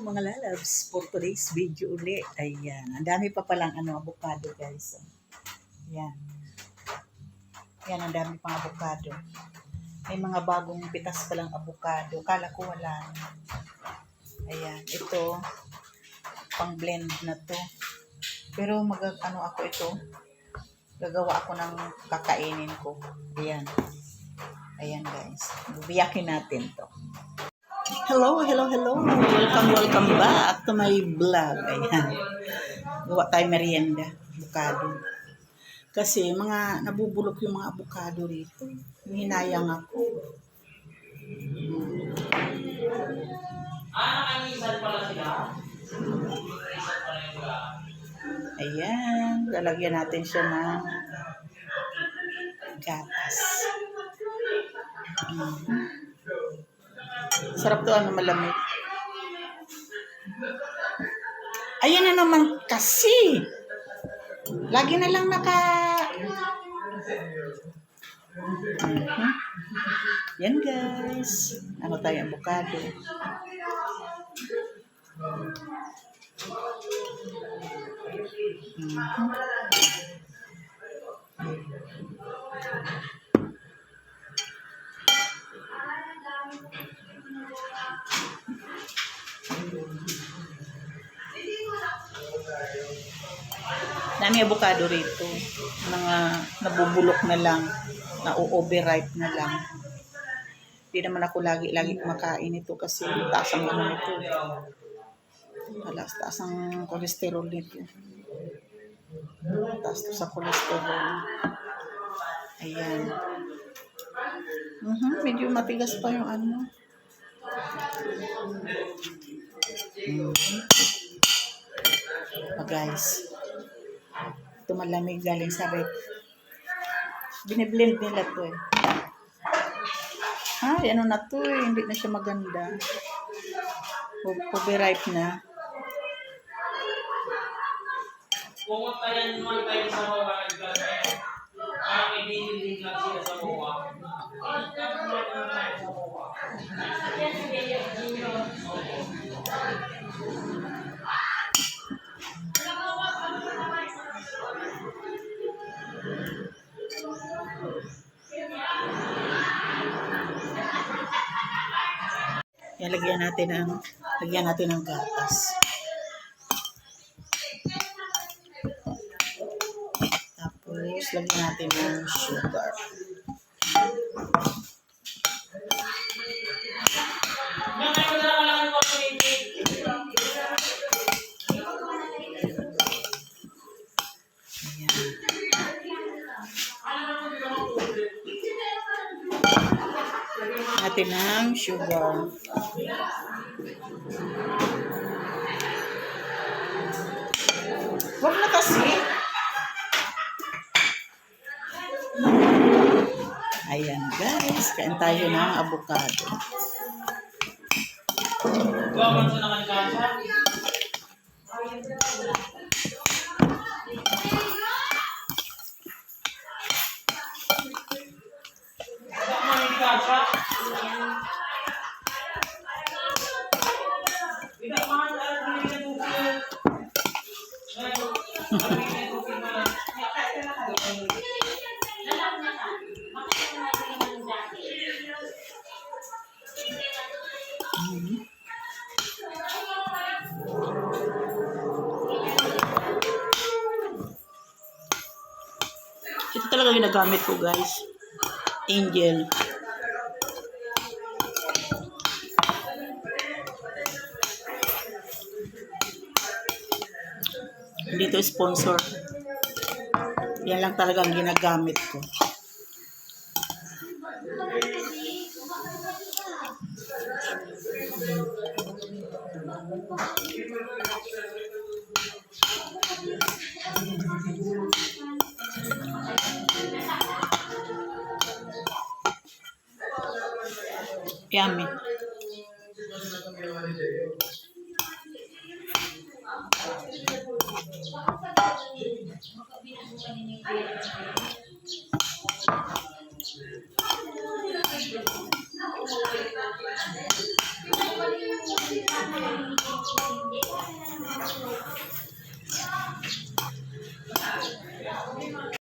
mga lalabs for today's video uli. Ayan. Ang dami pa palang ano, avocado guys. Ayan. Ayan, ang dami pang avocado. May mga bagong pitas palang avocado. Kala ko wala. Ayan. Ito, pang blend na to. Pero mag ano ako ito, gagawa ako ng kakainin ko. Ayan. Ayan guys. Biyakin natin to. Hello, hello, hello. Welcome, welcome back to my vlog. Ayan. Gawa tayo merienda. Avocado. Kasi mga nabubulok yung mga avocado rito. Hinayang ako. Ayan. Lalagyan natin siya ng gatas. Mhm. Sarap to ano malamig. Ayan na naman kasi. Lagi na lang naka... Mhm. Yan guys. Ano tayo, avocado. Mhm. Dami avocado rito. Mga nabubulok na lang. Na-overripe na lang. Hindi naman ako lagi-lagi kumakain ito kasi taas ang ano nito. Talas, taas ang cholesterol nito. Taas to sa cholesterol. Ayan. Mhm, medyo matigas pa yung ano. Mhm. Oh, guys. Ito malamig galing sa rep. Biniblend nila to eh. Ay, ano na to eh. Hindi na siya maganda. Overripe na. Pumuntayan naman kayo sa mga nagkakaya. Ang ibinilin lang sila sa mga. Yan, lagyan natin ng, lagyan natin ng gatas. Tapos, lagyan natin ng sugar. Natin ng sugar. Huwag na kasi. Ayan guys, kain tayo ng avocado. Gawan sa naman Ito talaga ginagamit ko guys. Angel. Hindi to sponsor. Yan lang talaga ang ginagamit ko. Yummy. Thank you.